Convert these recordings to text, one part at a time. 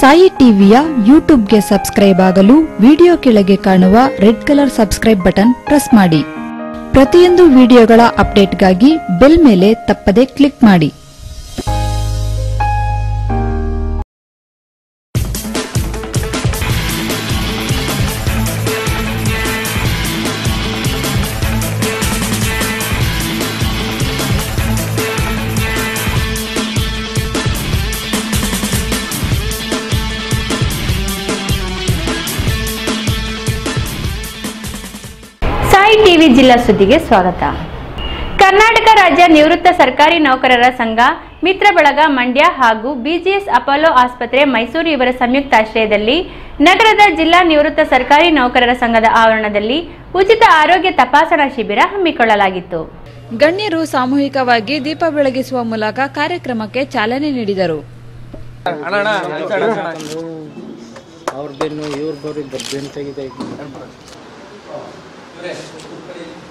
ಸಾಯಿ ಟಿವಿಯ ಯೂಟ್ಯೂಬ್ಗೆ ಸಬ್ಸ್ಕ್ರೈಬ್ ಆಗಲು ವಿಡಿಯೋ ಕೆಳಗೆ ಕಾಣುವ red colour subscribe button press ಮಾಡಿ. ಪ್ರತಿಯೊಂದು ವಿಡಿಯೋಗಳ ಅಪ್ಡೇಟ್ಗಾಗಿ ಬೆಲ್ ಮೇಲೆ ತಪ್ಪದೆ ಕ್ಲಿಕ್ ಮಾಡಿ. ಜಿಲ್ಲಾ ಸುದ್ದಿಗೆ ಸ್ವಾಗತ. ಕರ್ನಾಟಕ ರಾಜ್ಯ ನಿವೃತ್ತ ಸರ್ಕಾರಿ ನೌಕರರ ಸಂಘ ಮಿತ್ರ ಬಳಗ ಮಂಡ್ಯ ಹಾಗೂ ಬಿಜಿಎಸ್ ಅಪೋಲೋ ಆಸ್ಪತ್ರೆ ಮೈಸೂರು ಇವರ ಸಂಯುಕ್ತಾಶ್ರಯದಲ್ಲಿ ನಗರದ ಜಿಲ್ಲಾ ನಿವೃತ್ತ ಸರ್ಕಾರಿ ನೌಕರರ ಸಂಘದ ಆವರಣದಲ್ಲಿ ಉಚಿತ ಆರೋಗ್ಯ ತಪಾಸಣಾ ಶಿಬಿರ ಹಮ್ಮಿಕೊಳ್ಳಲಾಗಿತ್ತು. ಗಣ್ಯರು ಸಾಮೂಹಿಕವಾಗಿ ದೀಪ ಬೆಳಗಿಸುವ ಮೂಲಕ ಕಾರ್ಯಕ್ರಮಕ್ಕೆ ಚಾಲನೆ ನೀಡಿದರು.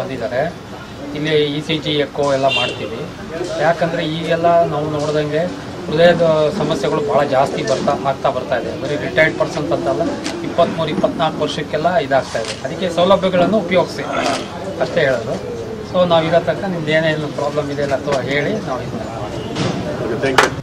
ಬಂದಿದ್ದಾರೆ. ಇಲ್ಲಿ ಇ ಸಿ ಜಿ ಎಕ್ಕೋ ಎಲ್ಲ ಮಾಡ್ತೀವಿ. ಯಾಕಂದರೆ ಈಗೆಲ್ಲ ನಾವು ನೋಡ್ದಂಗೆ ಹೃದಯದ ಸಮಸ್ಯೆಗಳು ಭಾಳ ಜಾಸ್ತಿ ಬರ್ತಾ ಆಗ್ತಾ ಬರ್ತಾ ಇದೆ. ಬರೀ ರಿಟೈರ್ಡ್ ಪರ್ಸನ್ ಅಂತಲ್ಲ ಇಪ್ಪತ್ತ್ಮೂರು ಇಪ್ಪತ್ನಾಲ್ಕು ವರ್ಷಕ್ಕೆಲ್ಲ ಇದಾಗ್ತಾ ಇದೆ. ಅದಕ್ಕೆ ಸೌಲಭ್ಯಗಳನ್ನು ಉಪಯೋಗಿಸಿ ಅಷ್ಟೇ ಹೇಳೋದು. ಸೊ ನಾವು ಇರೋ ತನಕ ನಿಮ್ದು ಏನೇನು ಪ್ರಾಬ್ಲಮ್ ಇದೆ ಅಥವಾ ಹೇಳಿ ನಾವು ಇದು ಮಾಡ್ತೀವಿ.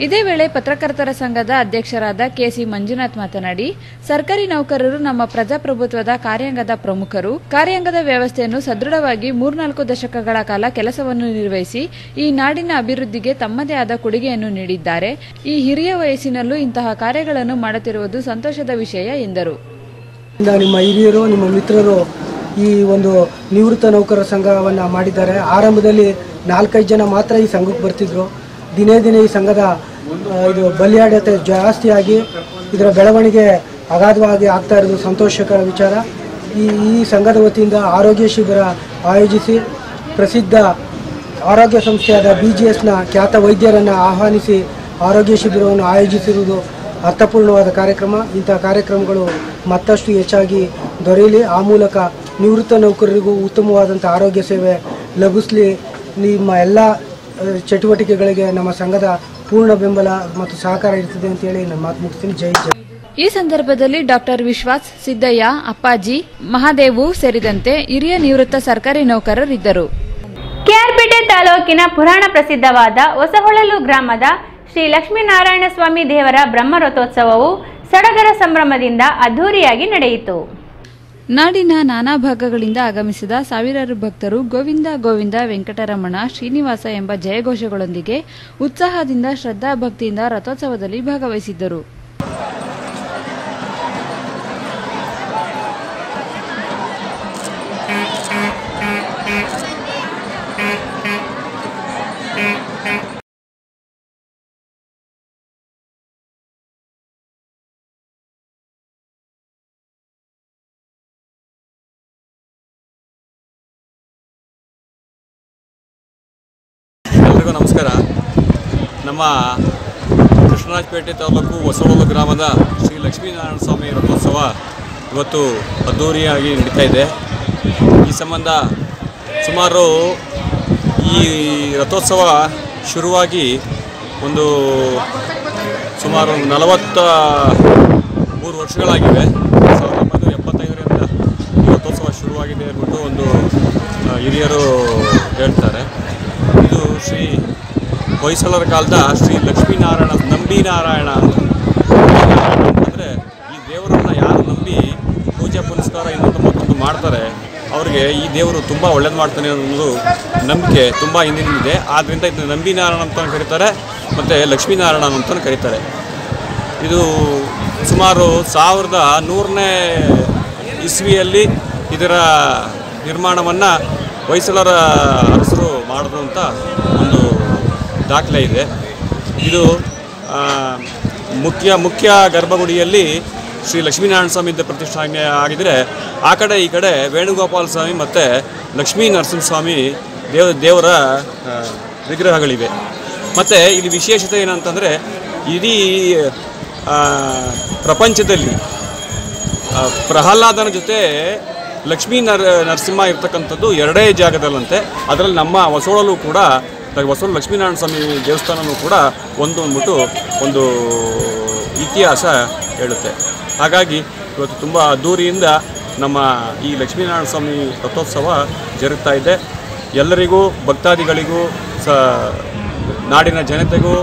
ಇದೇ ವೇಳೆ ಪತ್ರಕರ್ತರ ಸಂಘದ ಅಧ್ಯಕ್ಷರಾದ ಕೆಸಿ ಮಂಜುನಾಥ್ ಮಾತನಾಡಿ, ಸರ್ಕಾರಿ ನೌಕರರು ನಮ್ಮ ಪ್ರಜಾಪ್ರಭುತ್ವದ ಕಾರ್ಯಾಂಗದ ಪ್ರಮುಖರು. ಕಾರ್ಯಾಂಗದ ವ್ಯವಸ್ಥೆಯನ್ನು ಸದೃಢವಾಗಿ ಮೂರ್ನಾಲ್ಕು ದಶಕಗಳ ಕಾಲ ಕೆಲಸವನ್ನು ನಿರ್ವಹಿಸಿ, ಈ ನಾಡಿನ ಅಭಿವೃದ್ಧಿಗೆ ತಮ್ಮದೇ ಆದ ಕೊಡುಗೆಯನ್ನು ನೀಡಿದ್ದಾರೆ. ಈ ಹಿರಿಯ ವಯಸ್ಸಿನಲ್ಲೂ ಇಂತಹ ಕಾರ್ಯಗಳನ್ನು ಮಾಡುತ್ತಿರುವುದು ಸಂತೋಷದ ವಿಷಯ, ಎಂದರು. ನಿಮ್ಮ ಹಿರಿಯರು, ನಿಮ್ಮ ಮಿತ್ರರು ಈ ಒಂದು ನಿವೃತ್ತ ನೌಕರರ ಸಂಘವನ್ನು ಮಾಡಿದ್ದಾರೆ. ಆರಂಭದಲ್ಲಿ ನಾಲ್ಕೈದು ಜನ ಮಾತ್ರ ಈ ಸಂಘಕ್ಕೆ ಬರ್ತಿದ್ರು. ದಿನೇ ದಿನೇ ಈ ಸಂಘದ ಇದು ಬಲಿಯಾಡತೆ ಜಾಸ್ತಿಯಾಗಿ ಇದರ ಬೆಳವಣಿಗೆ ಅಗಾಧವಾಗಿ ಆಗ್ತಾ ಇರೋದು ಸಂತೋಷಕರ ವಿಚಾರ. ಈ ಈ ಸಂಘದ ವತಿಯಿಂದ ಆರೋಗ್ಯ ಶಿಬಿರ ಆಯೋಜಿಸಿ ಪ್ರಸಿದ್ಧ ಆರೋಗ್ಯ ಸಂಸ್ಥೆಯಾದ ಬಿ ಜಿ ಎಸ್ನ ಖ್ಯಾತ ವೈದ್ಯರನ್ನು ಆಹ್ವಾನಿಸಿ ಆರೋಗ್ಯ ಶಿಬಿರವನ್ನು ಆಯೋಜಿಸಿರುವುದು ಅರ್ಥಪೂರ್ಣವಾದ ಕಾರ್ಯಕ್ರಮ. ಇಂಥ ಕಾರ್ಯಕ್ರಮಗಳು ಮತ್ತಷ್ಟು ಹೆಚ್ಚಾಗಿ ದೊರೆಯಲಿ. ಆ ಮೂಲಕ ನಿವೃತ್ತ ನೌಕರರಿಗೂ ಉತ್ತಮವಾದಂಥ ಆರೋಗ್ಯ ಸೇವೆ ಲಭಿಸಲಿ. ನಿಮ್ಮ ಎಲ್ಲ ಚಟುವಟಿಕೆಗಳಿಗೆ ನಮ್ಮ ಸಂಘದ ಪೂರ್ಣ ಬೆಂಬಲ ಮತ್ತು ಸಹಕಾರ ಇರ್ತದೆ ಅಂತೇಳಿ ನಾನು ಮಾತು ಮುಗಿಸ್ತೀನಿ. ಜೈ ಜೈ. ಈ ಸಂದರ್ಭದಲ್ಲಿ ಡಾಕ್ಟರ್ ವಿಶ್ವಾಸ್ ಸಿದ್ದಯ್ಯ ಅಪ್ಪಾಜಿ ಮಹಾದೇವು ಸೇರಿದಂತೆ ಹಿರಿಯ ನಿವೃತ್ತ ಸರ್ಕಾರಿ ನೌಕರರಿದ್ದರು. ಕೆಆರ್ಪೇಟೆ ತಾಲೂಕಿನ ಪುರಾಣ ಪ್ರಸಿದ್ಧವಾದ ಹೊಸಹೊಳಲು ಗ್ರಾಮದ ಶ್ರೀ ಲಕ್ಷ್ಮೀನಾರಾಯಣ ಸ್ವಾಮಿ ದೇವರ ಬ್ರಹ್ಮರಥೋತ್ಸವವು ಸಡಗರ ಸಂಭ್ರಮದಿಂದ ಅದ್ಧೂರಿಯಾಗಿ ನಡೆಯಿತು. ನಾಡಿನ ನಾನಾ ಭಾಗಗಳಿಂದ ಆಗಮಿಸಿದ ಸಾವಿರಾರು ಭಕ್ತರು ಗೋವಿಂದ ಗೋವಿಂದ ವೆಂಕಟರಮಣ ಶ್ರೀನಿವಾಸ ಎಂಬ ಜಯಘೋಷಗಳೊಂದಿಗೆ ಉತ್ಸಾಹದಿಂದ ಶ್ರದ್ಧಾ ಭಕ್ತಿಯಿಂದ ರಥೋತ್ಸವದಲ್ಲಿ ಭಾಗವಹಿಸಿದ್ದರು. ನಮ್ಮ ಕೃಷ್ಣರಾಜಪೇಟೆ ತಾಲೂಕು ಹೊಸವೊಲು ಗ್ರಾಮದ ಶ್ರೀ ಲಕ್ಷ್ಮೀನಾರಾಯಣ ಸ್ವಾಮಿ ರಥೋತ್ಸವ ಇವತ್ತು ಅದ್ಧೂರಿಯಾಗಿ ನಡೀತಾ ಇದೆ. ಈ ಸಂಬಂಧ ಸುಮಾರು ಈ ರಥೋತ್ಸವ ಶುರುವಾಗಿ ಒಂದು ಸುಮಾರು ನಲವತ್ತ ಮೂರು ವರ್ಷಗಳಾಗಿವೆ. ಸಾವಿರದ ಒಂಬೈನೂರ ಎಪ್ಪತ್ತೈದರಿಂದ ಈ ರಥೋತ್ಸವ ಶುರುವಾಗಿದೆ ಅಂದ್ಬಿಟ್ಟು ಒಂದು ಹಿರಿಯರು ಹೇಳ್ತಾರೆ. ಇದು ಶ್ರೀ ಹೊಯ್ಸಳರ ಕಾಲದ ಶ್ರೀ ಲಕ್ಷ್ಮೀನಾರಾಯಣ, ನಂಬಿನಾರಾಯಣ ನಾರಾಯಣ ಅಂದರೆ ಈ ದೇವರನ್ನ ಯಾರು ನಂಬಿ ಪೂಜೆ ಪುನಸ್ಕಾರ ಇನ್ನೊಂದು ಮತ್ತೊಂದು ಮಾಡ್ತಾರೆ, ಅವರಿಗೆ ಈ ದೇವರು ತುಂಬ ಒಳ್ಳೇದು ಮಾಡ್ತಾನೆ ಅನ್ನೋದು ನಂಬಿಕೆ ತುಂಬ ಹಿಂದಿನಿಂದಿದೆ. ಆದ್ದರಿಂದ ನಂಬಿ ನಂಬಿನಾರಾಯಣ ಅಂತ ಕರೀತಾರೆ, ಮತ್ತು ಲಕ್ಷ್ಮೀನಾರಾಯಣ ಅಂತ ಕರೀತಾರೆ. ಇದು ಸುಮಾರು ಸಾವಿರದ ನೂರನೇ ಇಸ್ವಿಯಲ್ಲಿ ಇದರ ನಿರ್ಮಾಣವನ್ನು ಹೊಯ್ಸಳರ ಅರಸರು ಮಾಡಿದ್ರು ಅಂತ ಒಂದು ದಾಖಲೆ ಇದೆ. ಇದು ಮುಖ್ಯ ಮುಖ್ಯ ಗರ್ಭಗುಡಿಯಲ್ಲಿ ಶ್ರೀ ಲಕ್ಷ್ಮೀನಾರಾಯಣ ಸ್ವಾಮಿ ಇದ್ದ ಪ್ರತಿಷ್ಠಾಪನೆ ಆಗಿದರೆ, ಆ ಕಡೆ ಈ ಕಡೆ ವೇಣುಗೋಪಾಲ ಸ್ವಾಮಿ ಮತ್ತು ಲಕ್ಷ್ಮೀ ನರಸಿಂಹಸ್ವಾಮಿ ದೇವ, ದೇವರ ವಿಗ್ರಹಗಳಿವೆ. ಮತ್ತು ಇಲ್ಲಿ ವಿಶೇಷತೆ ಏನಂತಂದರೆ, ಇಡೀ ಪ್ರಪಂಚದಲ್ಲಿ ಪ್ರಹ್ಲಾದನ ಜೊತೆ ಲಕ್ಷ್ಮೀ ನರ, ನರಸಿಂಹ ಇರ್ತಕ್ಕಂಥದ್ದು ಎರಡೇ ಜಾಗದಲ್ಲಂತೆ. ಅದರಲ್ಲಿ ನಮ್ಮ ಹೊಸೋಳಲ್ಲೂ ಕೂಡ ಹೊಸೋಳ ಲಕ್ಷ್ಮೀನಾರಾಯಣ ಸ್ವಾಮಿ ದೇವಸ್ಥಾನವೂ ಕೂಡ ಒಂದು ಅಂದ್ಬಿಟ್ಟು ಒಂದು ಇತಿಹಾಸ ಹೇಳುತ್ತೆ. ಹಾಗಾಗಿ ಇವತ್ತು ತುಂಬ ಅದ್ದೂರಿಯಿಂದ ನಮ್ಮ ಈ ಲಕ್ಷ್ಮೀನಾರಾಯಣ ಸ್ವಾಮಿ ರಥೋತ್ಸವ ಜರುಗ್ತಾ ಇದೆ. ಎಲ್ಲರಿಗೂ, ಭಕ್ತಾದಿಗಳಿಗೂ, ಸ ನಾಡಿನ ಜನತೆಗೂ,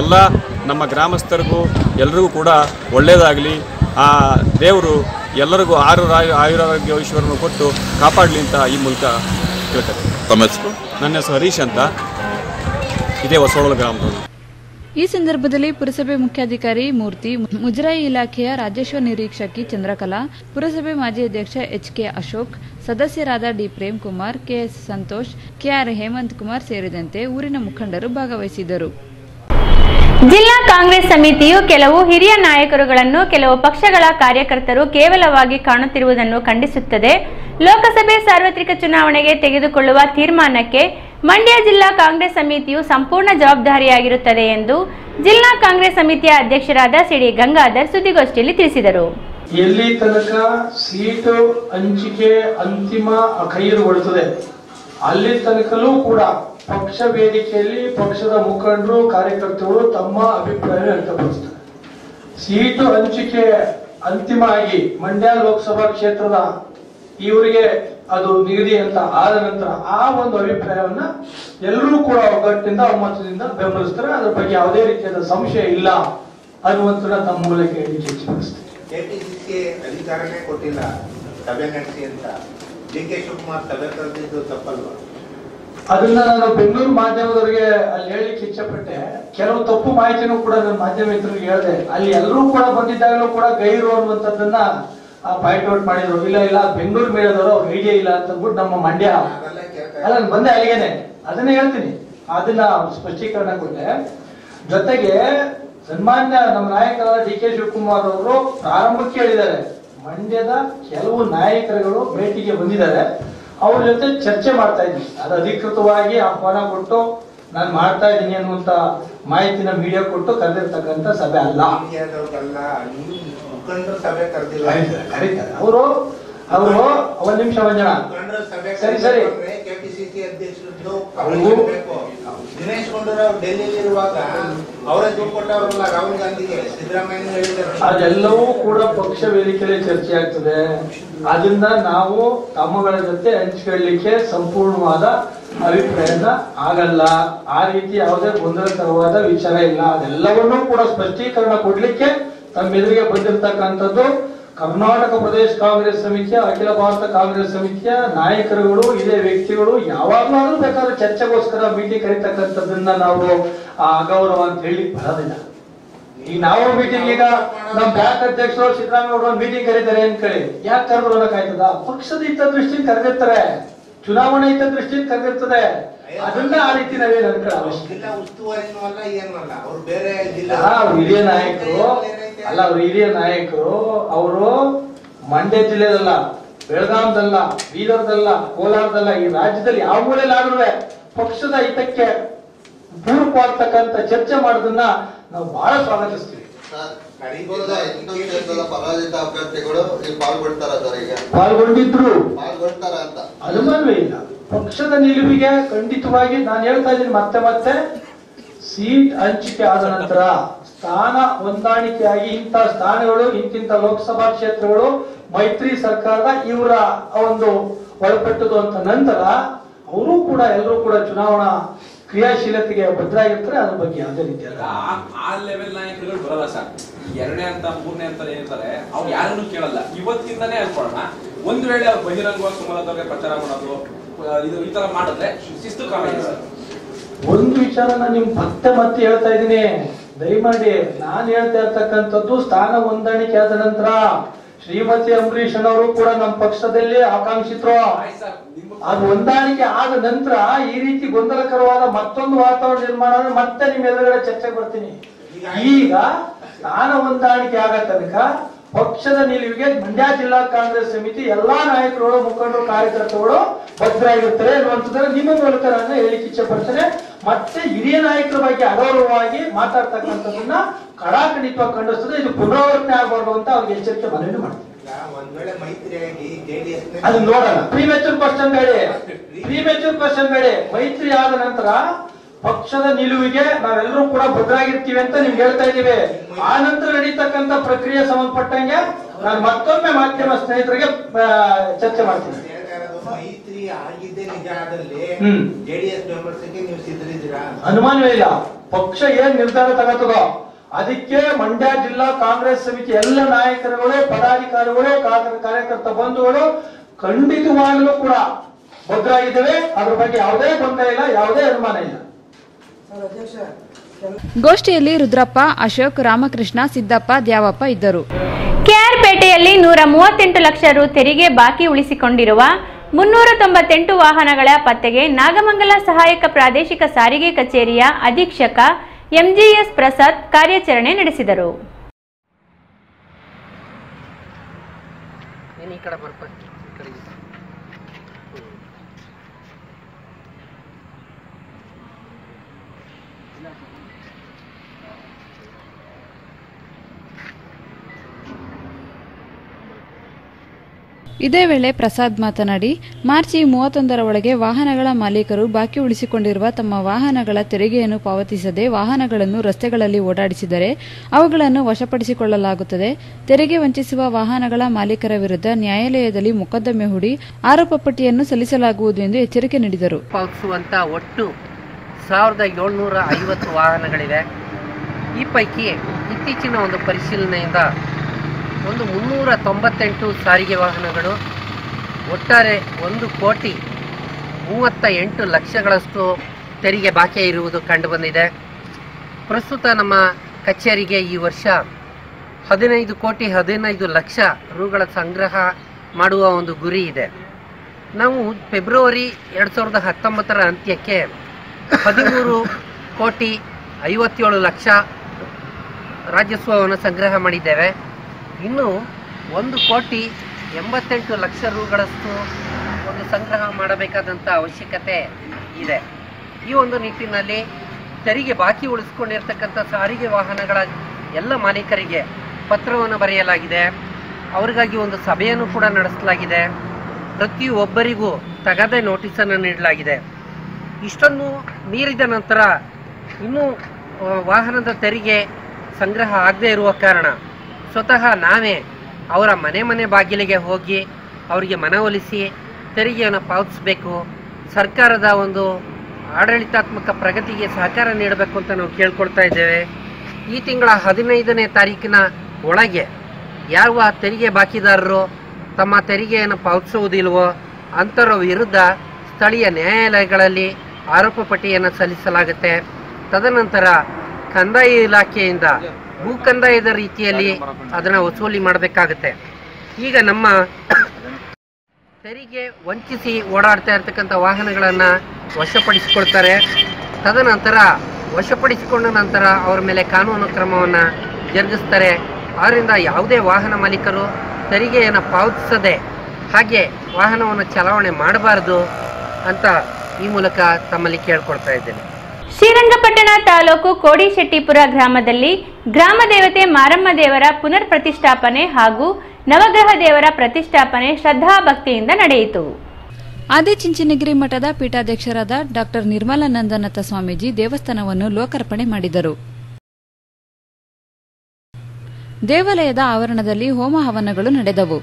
ಎಲ್ಲ ನಮ್ಮ ಗ್ರಾಮಸ್ಥರಿಗೂ, ಎಲ್ರಿಗೂ ಕೂಡ ಒಳ್ಳೆಯದಾಗಲಿ. ಆ ದೇವರು ಎಲ್ಲರಿಗೂ ಆರು ಆಯುರಾರೋಗ್ಯ ಐಶ್ವರ್ಯವನ್ನು ಕೊಟ್ಟು ಕಾಪಾಡಲಿ ಅಂತ ಈ ಮೂಲಕ ತಮ್ಮ ಹೆಸರು? ನನ್ನ ಹೆಸರು ಹರೀಶ್ ಅಂತ. ಇದೇ ಗ್ರಾಮದವನು ಈ ಸಂದರ್ಭದಲ್ಲಿ ಪುರಸಭೆ ಮುಖ್ಯಾಧಿಕಾರಿ ಮೂರ್ತಿ ಮುಜರಾಯಿ ಇಲಾಖೆಯ ರಾಜೇಶ್ವರ ನಿರೀಕ್ಷಕಿ ಚಂದ್ರಕಲಾ ಪುರಸಭೆ ಮಾಜಿ ಅಧ್ಯಕ್ಷ ಎಚ್ ಕೆ ಅಶೋಕ್ ಸದಸ್ಯರಾದ D Prem Kumar KS Santosh KR Hemant Kumar ಸೇರಿದಂತೆ ಊರಿನ ಮುಖಂಡರು ಭಾಗವಹಿಸಿದರು ಜಿಲ್ಲಾ ಕಾಂಗ್ರೆಸ್ ಸಮಿತಿಯು ಕೆಲವು ಹಿರಿಯ ನಾಯಕರುಗಳನ್ನು ಕೆಲವು ಪಕ್ಷಗಳ ಕಾರ್ಯಕರ್ತರು ಕೇವಲವಾಗಿ ಕಾಣುತ್ತಿರುವುದನ್ನು ಖಂಡಿಸುತ್ತದೆ. ಲೋಕಸಭೆ ಸಾರ್ವತ್ರಿಕ ಚುನಾವಣೆಗೆ ತೆಗೆದುಕೊಳ್ಳುವ ತೀರ್ಮಾನಕ್ಕೆ ಮಂಡ್ಯ ಜಿಲ್ಲಾ ಕಾಂಗ್ರೆಸ್ ಸಮಿತಿಯು ಸಂಪೂರ್ಣ ಜವಾಬ್ದಾರಿಯಾಗಿರುತ್ತದೆ ಎಂದು ಜಿಲ್ಲಾ ಕಾಂಗ್ರೆಸ್ ಸಮಿತಿಯ ಅಧ್ಯಕ್ಷರಾದ ಸಿಡಿ ಗಂಗಾಧರ್ ಸುದ್ದಿಗೋಷ್ಠಿಯಲ್ಲಿ ತಿಳಿಸಿದರು. ಎಲ್ಲಿ ತನಕ ಸೀಟು ಹಂಚಿಕೆ ಅಂತಿಮ ಅಖೈರುಗೊಳ್ಳುತ್ತದೆ ಅಲ್ಲಿ ತನಕಲೂ ಕೂಡ ಪಕ್ಷ ವೇದಿಕೆಯಲ್ಲಿ ಪಕ್ಷದ ಮುಖಂಡರು ಕಾರ್ಯಕರ್ತರು ತಮ್ಮ ಅಭಿಪ್ರಾಯ ವ್ಯಕ್ತಪಡಿಸುತ್ತಾರೆ. ಸೀಟು ಹಂಚಿಕೆ ಅಂತಿಮ ಆಗಿ ಮಂಡ್ಯ ಲೋಕಸಭಾ ಕ್ಷೇತ್ರದ ಇವರಿಗೆ ಅದು ನಿಗದಿ ಅಂತ ಆದ ನಂತರ ಆ ಒಂದು ಅಭಿಪ್ರಾಯವನ್ನ ಎಲ್ಲರೂ ಕೂಡ ಒಗ್ಗಟ್ಟಿನಿಂದ ಒಮ್ಮತದಿಂದ ಬೆಂಬಲಿಸ್ತಾರೆ. ಅದ್ರ ಬಗ್ಗೆ ಯಾವುದೇ ರೀತಿಯಾದ ಸಂಶಯ ಇಲ್ಲ ಅನ್ನುವಂಥನ್ನ ತಮ್ಮ ಮೂಲಕ ಹೇಳಿ ಚರ್ಚೆ ಕೆಪಿಸಿಸಿ ಅಧಿಕಾರನೇ ಕೊಟ್ಟಿಲ್ಲ ಸಭೆ ನಡೆಸಿ ಅಂತ. ಡಿ ಕೆ ಶಿವಕುಮಾರ್ ಸಭೆ ಕರೆದಿದ್ದು ತಪ್ಪಲ್ವಾ? ಅದನ್ನ ನಾನು ಬೆಂಗಳೂರು ಮಾಧ್ಯಮದವರಿಗೆ ಅಲ್ಲಿ ಹೇಳಲಿಕ್ಕೆ ಇಚ್ಛಪಟ್ಟೆ. ಕೆಲವು ತಪ್ಪು ಮಾಹಿತಿನೂ ಕೂಡ ನನ್ನ ಮಾಧ್ಯಮ ಮಿತ್ರರಿಗೆ ಹೇಳಿದೆ. ಅಲ್ಲಿ ಎಲ್ಲರೂ ಕೂಡ ಬಂದಿದ್ದಾಗಲೂ ಕೂಡ ಗೈರು ಅನ್ನುವಂಥದ್ದನ್ನ ಪಾಯಿಂಟ್ ಔಟ್ ಮಾಡಿದ್ರು. ಇಲ್ಲ ಇಲ್ಲ ಬೆಂಗಳೂರು ಮೇಳದವರು ಅವ್ರ ಮೀಡಿಯಾ ಇಲ್ಲ ಅಂತ ಅಂದ್ಬಿಟ್ಟು ನಮ್ಮ ಮಂಡ್ಯ ಅಲ್ಲ ಬಂದೆ ಅಲ್ಲಿಗೇನೆ. ಅದನ್ನೇ ಹೇಳ್ತೀನಿ. ಅದನ್ನ ಸ್ಪಷ್ಟೀಕರಣ ಕೊಟ್ಟೆ ಜೊತೆಗೆ ಸನ್ಮಾನ್ಯ ನಮ್ಮ ನಾಯಕರಾದ ಡಿ ಕೆ ಶಿವಕುಮಾರ್ ಅವರು ಪ್ರಾರಂಭಕ್ಕೆ ಹೇಳಿದ್ದಾರೆ. ಮಂಡ್ಯದ ಕೆಲವು ನಾಯಕರುಗಳು ಭೇಟಿಗೆ ಬಂದಿದ್ದಾರೆ. ಅವ್ರ ಜೊತೆ ಚರ್ಚೆ ಮಾಡ್ತಾ ಇದ್ದೀನಿ. ಅದು ಅಧಿಕೃತವಾಗಿ ಆಹ್ವಾನ ಕೊಟ್ಟು ನಾನು ಮಾಡ್ತಾ ಇದ್ದೀನಿ ಅನ್ನುವಂತ ಮಾಹಿತಿನ ಮೀಡಿಯಾ ಕೊಟ್ಟು ಕರೆದಿರ್ತಕ್ಕಂಥ ಸಭೆ ಅಲ್ಲ. ಮುಖಂಡರು ಸಭೆ ಕರೆದಿಲ್ಲ. ಕರೀತಾರೆ ಅವರು ಅವರು ಒಂದ್ ನಿಮಿಷ ವಂಜನ ಮುಖಂಡರು ಸಭೆ ಸರಿ ಸರಿ. ಕೆಪಿಸಿಸಿ ಅಧ್ಯಕ್ಷರದ್ದು. ದಿನೇಶ್ ಗುಂಡೂರಾವ್ ಡೆಲ್ಲಿಲಿ ಇರುವಾಗ ಅವರೇ ದುಡ್ಡು ಕೊಟ್ಟವರಲ್ಲ ರಾಹುಲ್ ಗಾಂಧಿಗೆ. ಸಿದ್ದರಾಮಯ್ಯ ಹೇಳಿದ್ದಾರೆ. ಅದೆಲ್ಲವೂ ಕೂಡ ಪಕ್ಷ ವೇದಿಕೆಯಲ್ಲಿ ಚರ್ಚೆ ಆಗ್ತದೆ. ಅದರಿಂದ ನಾವು ತಮ್ಮಗಳ ಜೊತೆ ಹಂಚಿಕೊಳ್ಳಿಕ್ಕೆ ಸಂಪೂರ್ಣವಾದ ಅಭಿಪ್ರಾಯನ ಆಗಲ್ಲ. ಆ ರೀತಿ ಯಾವುದೇ ಗೊಂದಲಕರವಾದ ವಿಚಾರ ಇಲ್ಲ. ಅದೆಲ್ಲವನ್ನೂ ಕೂಡ ಸ್ಪಷ್ಟೀಕರಣ ಕೊಡ್ಲಿಕ್ಕೆ ತಮ್ಮ ಎದುರಿಗೆ ಬಂದಿರತಕ್ಕಂಥದ್ದು ಕರ್ನಾಟಕ ಪ್ರದೇಶ ಕಾಂಗ್ರೆಸ್ ಸಮಿತಿಯ ಅಖಿಲ ಭಾರತ ಕಾಂಗ್ರೆಸ್ ಸಮಿತಿಯ ನಾಯಕರುಗಳು ಇದೇ ವ್ಯಕ್ತಿಗಳು ಯಾವಾಗ್ಲಾದ್ರೂ ಬೇಕಾದ್ರೆ ಚರ್ಚೆಗೋಸ್ಕರ ಮೀಟಿಂಗ್ ಕರೀತಕ್ಕಂಥದ್ದನ್ನ ನಾವು ಆ ಅಗೌರವ ಅಂತ ಹೇಳಿ ಬರೋದಿಲ್ಲ. ಈಗ ನಾವು ಮೀಟಿಂಗ್ ಈಗ ನಮ್ಮ ಬ್ಯಾಂಕ್ ಅಧ್ಯಕ್ಷರು ಸಿದ್ದರಾಮಯ್ಯ ಒಂದು ಮೀಟಿಂಗ್ ಕರೀತಾರೆ ಅನ್ಕೊಳ್ಳಿ ಯಾಕೆ ಕರೆದು ಬರಬೇಕಾಯ್ತದ ಪಕ್ಷದ ಇತ್ತ ದೃಷ್ಟಿಯಿಂದ ಕರೆದಿರ್ತಾರೆ. ಚುನಾವಣೆ ಇತ್ತ ದೃಷ್ಟಿಯಿಂದ ಕರೆದಿರ್ತದೆ. ಅದನ್ನ ಆ ರೀತಿ ನಾವೇನು ಅನ್ಕೊಳ್ಳಲ್ಲ. ಉಸ್ತುವಾರಿ ಉಸ್ತುವಾರಿನೂ ಅಲ್ಲ ಏನೂ ಅಲ್ಲ. ಅವ್ರು ಬೇರೆ ಹಿರಿಯ ನಾಯಕರು ಅಲ್ಲ ಅವ್ರ ಹಿರಿಯ ನಾಯಕರು ಅವರು ಮಂಡ್ಯ ಜಿಲ್ಲೆದಲ್ಲ ಬೆಳಗಾಂದಲ್ಲ ಬೀದರ್ದಲ್ಲ ಕೋಲಾರದಲ್ಲ ಈ ರಾಜ್ಯದಲ್ಲಿ ಯಾವ ಮೂಲೆಯಲ್ಲಾದ್ರೂ ಪಕ್ಷದ ಹಿತಕ್ಕೆ ಪೂರಕವಾಗ್ತಕ್ಕಂಥ ಚರ್ಚೆ ಮಾಡೋದನ್ನ ನಾವು ಬಹಳ ಸ್ವಾಗತಿಸ್ತೀವಿ. ಪರಾಜಿತ ಅಭ್ಯರ್ಥಿಗಳು ಪಾಲ್ಗೊಳ್ತಾರ ಈಗ? ಪಾಲ್ಗೊಂಡಿದ್ರು ಪಾಲ್ಗೊಳ್ತಾರ ಅಂತ. ಅನುಮಾನವೇ ಇಲ್ಲ. ಪಕ್ಷದ ನಿಲುವಿಗೆ ಖಂಡಿತವಾಗಿ ನಾನು ಹೇಳ್ತಾ ಇದ್ದೀನಿ ಮತ್ತೆ ಮತ್ತೆ ಸೀಟ್ ಹಂಚಿಕೆ ಆದ ನಂತರ ಸ್ಥಾನ ಹೊಂದಾಣಿಕೆಯಾಗಿ ಇಂಥ ಸ್ಥಾನಗಳು ಇಂತಿಂತ ಲೋಕಸಭಾ ಕ್ಷೇತ್ರಗಳು ಮೈತ್ರಿ ಸರ್ಕಾರದ ಇವರ ಒಂದು ಒಳಪಟ್ಟದು ಅಂತ ನಂತರ ಅವರು ಕೂಡ ಎಲ್ಲರೂ ಕೂಡ ಚುನಾವಣಾ ಕ್ರಿಯಾಶೀಲತೆಗೆ ಭದ್ರಾಗಿರ್ತಾರೆ. ಅದ್ರ ಬಗ್ಗೆ ಯಾವುದೇ ರೀತಿಯಲ್ಲ ಆ- ಆ ಲೆವೆಲ್ ನಾಯಕರುಗಳು ಬರಲ್ಲ ಸರ್. ಎರಡನೇ ಅಂತ ಮೂರನೇ ಅಂತ ಏನಿರ್ತಾರೆ ಅವ್ರು ಯಾರನ್ನು ಕೇಳಲ್ಲ. ಇವತ್ತಿಂದಾನೇ ಅನ್ಕೊಳ್ಳೋಣ. ಒಂದ್ ವೇಳೆ ಅವ್ರು ಬಹಿರಂಗವಾಗಿ ಸುಮಲತವ್ರಿಗೆ ಪ್ರಚಾರ ಮಾಡೋದು ಇದು ಈ ತರ ಮಾಡಿದ್ರೆ ಶಿಸ್ತು ಸರ್. ಒಂದು ವಿಚಾರ ನಾನು ನಿಮ್ ಮತ್ತೆ ಮತ್ತೆ ಹೇಳ್ತಾ ಇದ್ದೀನಿ. ದಯಮಾಡಿ ನಾನು ಹೇಳ್ತಾ ಇರ್ತಕ್ಕಂಥದ್ದು ಸ್ಥಾನ ಹೊಂದಾಣಿಕೆ ಆದ ನಂತರ ಶ್ರೀಮತಿ ಅಂಬರೀಷನವರು ಕೂಡ ನಮ್ಮ ಪಕ್ಷದಲ್ಲಿ ಆಕಾಂಕ್ಷಿತರು. ಅದು ಹೊಂದಾಣಿಕೆ ಆದ ನಂತರ ಈ ರೀತಿ ಗೊಂದಲಕರವಾದ ಮತ್ತೊಂದು ವಾತಾವರಣ ನಿರ್ಮಾಣ ಮತ್ತೆ ನಿಮ್ಮ ಎದುರುಗಡೆ ಚರ್ಚೆಗೆ ಬರ್ತೀನಿ. ಈಗ ಸ್ಥಾನ ಹೊಂದಾಣಿಕೆ ಆಗ ತನಕ ಪಕ್ಷದ ನಿಲುವಿಗೆ ಮಂಡ್ಯ ಜಿಲ್ಲಾ ಕಾಂಗ್ರೆಸ್ ಸಮಿತಿ ಎಲ್ಲಾ ನಾಯಕರುಗಳು ಮುಖಂಡರು ಕಾರ್ಯಕರ್ತರುಗಳು ಭದ್ರಾಗಿರ್ತಾರೆ ಅನ್ನುವಂಥದ್ದನ್ನ ನಿಮ್ಮ ಮೂಲಕ ನಾನು ಹೇಳಿಕೆ ಇಚ್ಛೆ ಪಡ್ತೇನೆ ಮತ್ತೆ ಹಿರಿಯ ನಾಯಕರ ಬಗ್ಗೆ ಅಗೌರವವಾಗಿ ಮಾತಾಡ್ತಕ್ಕಂಥದ್ದನ್ನ ಕಡಾಖಂಡಿತವಾಗಿ ಖಂಡಿಸ್ತದೆ ಇದು ಪುನರಾವರ್ತನೆ ಆಗಬಾರ್ದು ಅಂತ ಅವ್ರಿಗೆ ಎಚ್ಚರಿಕೆ ಮನವಿ ಮಾಡ್ತೀನಿ. ಅದನ್ನ ಒಂದ್ ವೇಳೆ ಮೈತ್ರಿಯಾಗಿ ಜೆಡಿಎಸ್ ಅದು ನೋಡೋಣ ಪ್ರಿಮೆಚೂರ್ ಕ್ವಶನ್ ಬೇಡ. ಪ್ರಿಮೆಚೂರ್ ಕ್ವಶನ್ ಬೇಡ. ಮೈತ್ರಿ ಆದ ನಂತರ ಪಕ್ಷದ ನಿಲುವಿಗೆ ನಾವೆಲ್ಲರೂ ಕೂಡ ಭದ್ರಾಗಿರ್ತೀವಿ ಅಂತ ನಿಮ್ಗೆ ಹೇಳ್ತಾ ಇದೀವಿ ಆ ನಂತರ ನಡೀತಕ್ಕಂತ ಪ್ರಕ್ರಿಯೆ ಸಂಬಂಧಪಟ್ಟಂಗೆ ನಾನು ಮತ್ತೊಮ್ಮೆ ಮಾಧ್ಯಮ ಸ್ನೇಹಿತರಿಗೆ ಚರ್ಚೆ ಮಾಡ್ತೀನಿ. ಮೈತ್ರಿ ಆಗಿದ್ದೇ ನಿಜ ಆದಲ್ಲಿ. ಜೆಡಿಎಸ್ ನೀವು ಸಿದ್ಧರಿದ್ದೀರಾ? ಅನುಮಾನವೇ ಇಲ್ಲ. ಪಕ್ಷ ಏನ್ ನಿರ್ಧಾರ ತಗತ್ತದೋ ಅದಕ್ಕೆ ಮಂಡ್ಯ ಜಿಲ್ಲಾ ಕಾಂಗ್ರೆಸ್ ಸಮಿತಿ ಎಲ್ಲ ನಾಯಕರುಗಳು ಪದಾಧಿಕಾರಿಗಳು ಕಾರ್ಯಕರ್ತ ಬಂಧುಗಳು ಖಂಡಿತವಾಗಲೂ ಕೂಡ ಭದ್ರಾಗಿದ್ದೇವೆ. ಅದ್ರ ಬಗ್ಗೆ ಯಾವುದೇ ಗೊಂದಲ ಇಲ್ಲ ಯಾವುದೇ ಅನುಮಾನ ಇಲ್ಲ. ಗೋಷ್ಠಿಯಲ್ಲಿ ರುದ್ರಪ್ಪ ಅಶೋಕ್ ರಾಮಕೃಷ್ಣ ಸಿದ್ದಪ್ಪ ದ್ಯಾವಪ್ಪ ಇದ್ದರು. ಕೆಆರ್ಪೇಟೆಯಲ್ಲಿ ನೂರ ಮೂವತ್ತೆಂಟು ಲಕ್ಷ ರು ತೆರಿಗೆ ಬಾಕಿ ಉಳಿಸಿಕೊಂಡಿರುವ ಮುನ್ನೂರ ತೊಂಬತ್ತೆಂಟು ವಾಹನಗಳ ಪತ್ತೆಗೆ ನಾಗಮಂಗಲ ಸಹಾಯಕ ಪ್ರಾದೇಶಿಕ ಸಾರಿಗೆ ಕಚೇರಿಯ ಅಧೀಕ್ಷಕ ಎಂಜಿಎಸ್ ಪ್ರಸಾದ್ ಕಾರ್ಯಾಚರಣೆ ನಡೆಸಿದರು ನೀನು ಈ ಕಡೆ ಬರ್ಪ ಈ ಕಡೆಗೆ ಇದೇ ವೇಳೆ ಪ್ರಸಾದ್ ಮಾತನಾಡಿ, ಮಾರ್ಚ್ ಮೂವತ್ತೊಂದರ ಒಳಗೆ ವಾಹನಗಳ ಮಾಲೀಕರು ಬಾಕಿ ಉಳಿಸಿಕೊಂಡಿರುವ ತಮ್ಮ ವಾಹನಗಳ ತೆರಿಗೆಯನ್ನು ಪಾವತಿಸದೆ ವಾಹನಗಳನ್ನು ರಸ್ತೆಗಳಲ್ಲಿ ಓಡಾಡಿಸಿದರೆ ಅವುಗಳನ್ನು ವಶಪಡಿಸಿಕೊಳ್ಳಲಾಗುತ್ತದೆ. ತೆರಿಗೆ ವಂಚಿಸುವ ವಾಹನಗಳ ಮಾಲೀಕರ ವಿರುದ್ಧ ನ್ಯಾಯಾಲಯದಲ್ಲಿ ಮೊಕದ್ದಮೆ ಹೂಡಿ ಆರೋಪ ಪಟ್ಟಿಯನ್ನು ಸಲ್ಲಿಸಲಾಗುವುದು ಎಂದು ಎಚ್ಚರಿಕೆ ನೀಡಿದರು. ಒಟ್ಟು ಸಾವಿರದ ಏಳ್ನೂರ ಐವತ್ತು ವಾಹನಗಳಿವೆ. ಈ ಪೈಕಿ ಇತ್ತೀಚಿನ ಒಂದು ಪರಿಶೀಲನೆಯಿಂದ ಒಂದು ಮುನ್ನೂರ ತೊಂಬತ್ತೆಂಟು ಸಾರಿಗೆ ವಾಹನಗಳು, ಒಟ್ಟಾರೆ ಒಂದು ಕೋಟಿ ಮೂವತ್ತ ಎಂಟು ಲಕ್ಷಗಳಷ್ಟು ತೆರಿಗೆ ಬಾಕಿ ಇರುವುದು ಕಂಡುಬಂದಿದೆ. ಪ್ರಸ್ತುತ ನಮ್ಮ ಕಚೇರಿಗೆ ಈ ವರ್ಷ ಹದಿನೈದು ಕೋಟಿ ಹದಿನೈದು ಲಕ್ಷ ರುಗಳ ಸಂಗ್ರಹ ಮಾಡುವ ಒಂದು ಗುರಿ ಇದೆ. ನಾವು ಫೆಬ್ರವರಿ ಎರಡು ಸಾವಿರದ ಹತ್ತೊಂಬತ್ತರ ಅಂತ್ಯಕ್ಕೆ ಹದಿಮೂರು ಕೋಟಿ ಐವತ್ತೇಳು ಲಕ್ಷ ರಾಜಸ್ವವನ್ನು ಸಂಗ್ರಹ ಮಾಡಿದ್ದೇವೆ. ಇನ್ನು ಒಂದು ಕೋಟಿ ಎಂಬತ್ತೆಂಟು ಲಕ್ಷ ರುಗಳಷ್ಟು ಒಂದು ಸಂಗ್ರಹ ಮಾಡಬೇಕಾದಂಥ ಅವಶ್ಯಕತೆ ಇದೆ. ಈ ಒಂದು ನಿಟ್ಟಿನಲ್ಲಿ ತೆರಿಗೆ ಬಾಕಿ ಉಳಿಸ್ಕೊಂಡಿರ್ತಕ್ಕಂಥ ಸಾರಿಗೆ ವಾಹನಗಳ ಎಲ್ಲ ಮಾಲೀಕರಿಗೆ ಪತ್ರವನ್ನು ಬರೆಯಲಾಗಿದೆ. ಅವರಿಗಾಗಿ ಒಂದು ಸಭೆಯನ್ನು ಕೂಡ ನಡೆಸಲಾಗಿದೆ. ಪ್ರತಿಯೊಬ್ಬರಿಗೂ ತಗದೆ ನೋಟಿಸನ್ನು ನೀಡಲಾಗಿದೆ. ಇಷ್ಟನ್ನು ಮೀರಿದ ನಂತರ ಇನ್ನೂ ವಾಹನದ ತೆರಿಗೆ ಸಂಗ್ರಹ ಆಗದೇ ಇರುವ ಕಾರಣ ಸ್ವತಃ ನಾವೇ ಅವರ ಮನೆ ಮನೆ ಬಾಗಿಲಿಗೆ ಹೋಗಿ ಅವರಿಗೆ ಮನವೊಲಿಸಿ ತೆರಿಗೆಯನ್ನು ಪಾವತಿಸಬೇಕು, ಸರ್ಕಾರದ ಒಂದು ಆಡಳಿತಾತ್ಮಕ ಪ್ರಗತಿಗೆ ಸಹಕಾರ ನೀಡಬೇಕು ಅಂತ ನಾವು ಕೇಳ್ಕೊಳ್ತಾ ಇದ್ದೇವೆ. ಈ ತಿಂಗಳ ಹದಿನೈದನೇ ತಾರೀಕಿನ ಒಳಗೆ ಯಾವ ತೆರಿಗೆ ಬಾಕಿದಾರರು ತಮ್ಮ ತೆರಿಗೆಯನ್ನು ಪಾವತಿಸುವುದಿಲ್ವೋ ಅಂಥವರ ವಿರುದ್ಧ ಸ್ಥಳೀಯ ನ್ಯಾಯಾಲಯಗಳಲ್ಲಿ ಆರೋಪ ಪಟ್ಟಿಯನ್ನು ಸಲ್ಲಿಸಲಾಗುತ್ತೆ. ತದನಂತರ ಕಂದಾಯ ಇಲಾಖೆಯಿಂದ ಭೂ ಕಂದಾಯದ ರೀತಿಯಲ್ಲಿ ಅದನ್ನ ವಸೂಲಿ ಮಾಡಬೇಕಾಗುತ್ತೆ. ಈಗ ನಮ್ಮ ತೆರಿಗೆ ವಂಚಿಸಿ ಓಡಾಡ್ತಾ ಇರ್ತಕ್ಕಂಥ ವಾಹನಗಳನ್ನು ವಶಪಡಿಸಿಕೊಳ್ತಾರೆ ತದನಂತರ ವಶಪಡಿಸಿಕೊಂಡ ನಂತರ ಅವರ ಮೇಲೆ ಕಾನೂನು ಕ್ರಮವನ್ನು ಜರುಗಿಸ್ತಾರೆ. ಆದ್ದರಿಂದ ಯಾವುದೇ ವಾಹನ ಮಾಲೀಕರು ತೆರಿಗೆಯನ್ನು ಪಾವತಿಸದೆ ಹಾಗೆ ವಾಹನವನ್ನು ಚಲಾವಣೆ ಮಾಡಬಾರದು ಅಂತ ಈ ಮೂಲಕ ತಮ್ಮಲ್ಲಿ ಕೇಳ್ಕೊಳ್ತಾ ಇದ್ದೇನೆ. ಶ್ರೀರಂಗಪಟ್ಟಣ ತಾಲೂಕು ಕೋಡಿಶೆಟ್ಟಿಪುರ ಗ್ರಾಮದಲ್ಲಿ ಗ್ರಾಮ ದೇವತೆ ಮಾರಮ್ಮ ದೇವರ ಪುನರ್ ಪ್ರತಿಷ್ಠಾಪನೆ ಹಾಗೂ ನವಗ್ರಹ ದೇವರ ಪ್ರತಿಷ್ಠಾಪನೆ ಶ್ರದ್ಧಾ ಭಕ್ತಿಯಿಂದ ನಡೆಯಿತು. ಆದಿಚುಂಚನಗಿರಿ ಮಠದ ಪೀಠಾಧ್ಯಕ್ಷರಾದ ಡಾಕ್ಟರ್ ನಿರ್ಮಲಾನಂದನಾಥ ಸ್ವಾಮೀಜಿ ದೇವಸ್ಥಾನವನ್ನು ಲೋಕಾರ್ಪಣೆ ಮಾಡಿದರು. ದೇವಾಲಯದ ಆವರಣದಲ್ಲಿ ಹೋಮ ಹವನಗಳು ನಡೆದವು.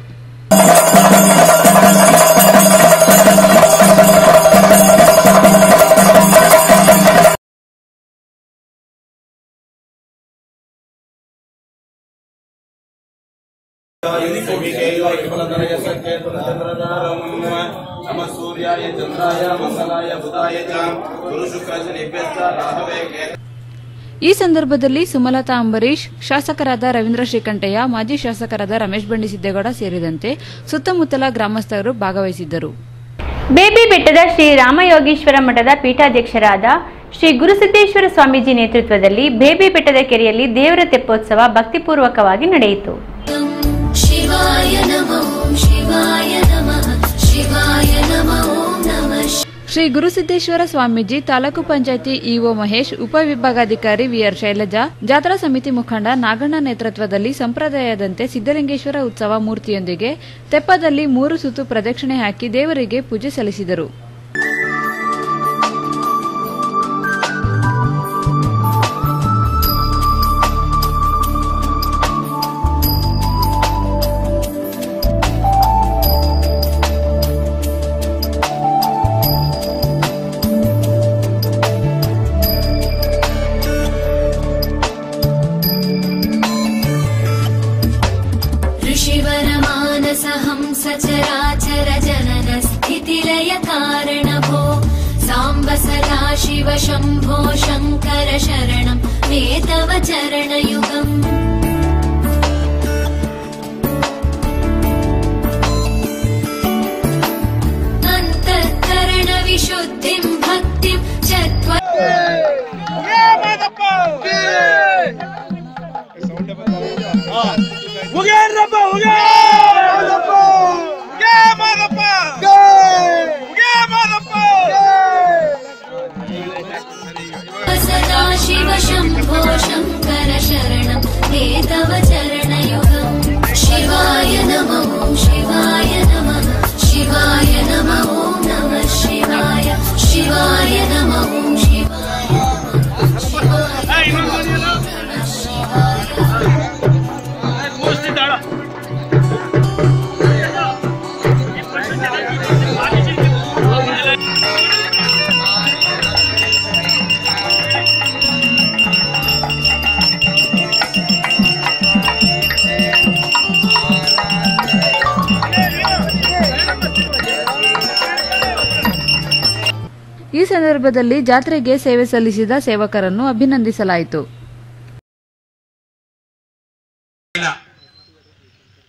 ನಮ ಸೂರ್ಯಾಯ ಚಂದ್ರಾಯ ಮಸಲಾಯ ಬುಧಾಯ ಚ. ಈ ಸಂದರ್ಭದಲ್ಲಿ ಸುಮಲತಾ ಅಂಬರೀಶ್ ಶಾಸಕರಾದ ರವೀಂದ್ರ ಶ್ರೀಕಂಠಯ್ಯ ಮಾಜಿ ಶಾಸಕರಾದ ರಮೇಶ್ ಬಂಡಿ ಸಿದ್ದೇಗೌಡ ಸೇರಿದಂತೆ ಸುತ್ತಮುತ್ತಲ ಗ್ರಾಮಸ್ಥರು ಭಾಗವಹಿಸಿದ್ದರು. ಬೇಬಿ ಬೆಟ್ಟದ ಶ್ರೀ ರಾಮಯೋಗೀಶ್ವರ ಮಠದ ಪೀಠಾಧ್ಯಕ್ಷರಾದ ಶ್ರೀ ಗುರುಸಿದ್ದೇಶ್ವರ ಸ್ವಾಮೀಜಿ ನೇತೃತ್ವದಲ್ಲಿ ಬೇಬಿ ಬೆಟ್ಟದ ಕೆರೆಯಲ್ಲಿ ದೇವರ ತೆಪ್ಪೋತ್ಸವ ಭಕ್ತಿಪೂರ್ವಕವಾಗಿ ನಡೆಯಿತು. ಶ್ರೀ ಗುರುಸಿದ್ದೇಶ್ವರ ಸ್ವಾಮೀಜಿ, ತಾಲೂಕು ಪಂಚಾಯತಿ ಇಒ ಮಹೇಶ್ ಉಪವಿಭಾಗಾಧಿಕಾರಿ ವಿಆರ್ ಶೈಲಜಾ, ಜಾತ್ರಾ ಸಮಿತಿ ಮುಖಂಡ ನಾಗಣ್ಣ ನೇತೃತ್ವದಲ್ಲಿ ಸಂಪ್ರದಾಯದಂತೆ ಸಿದ್ದಲಿಂಗೇಶ್ವರ ಉತ್ಸವ ಮೂರ್ತಿಯೊಂದಿಗೆ ತೆಪ್ಪದಲ್ಲಿ ಮೂರು ಸುತ್ತು ಪ್ರದಕ್ಷಿಣೆ ಹಾಕಿ ದೇವರಿಗೆ ಪೂಜೆ ಸಲ್ಲಿಸಿದರು. सदा शिव शम्भो शङ्कर शरणं हे तव चरणयुगम् शिवाय नमो शिवाय नमः शिवाय नमो नमः शिवाय शिवाय नमो ಸಂದರ್ಭದಲ್ಲಿ ಜಾತ್ರೆಗೆ ಸೇವೆ ಸಲ್ಲಿಸಿದ ಸೇವಕರನ್ನು ಅಭಿನಂದಿಸಲಾಯಿತು.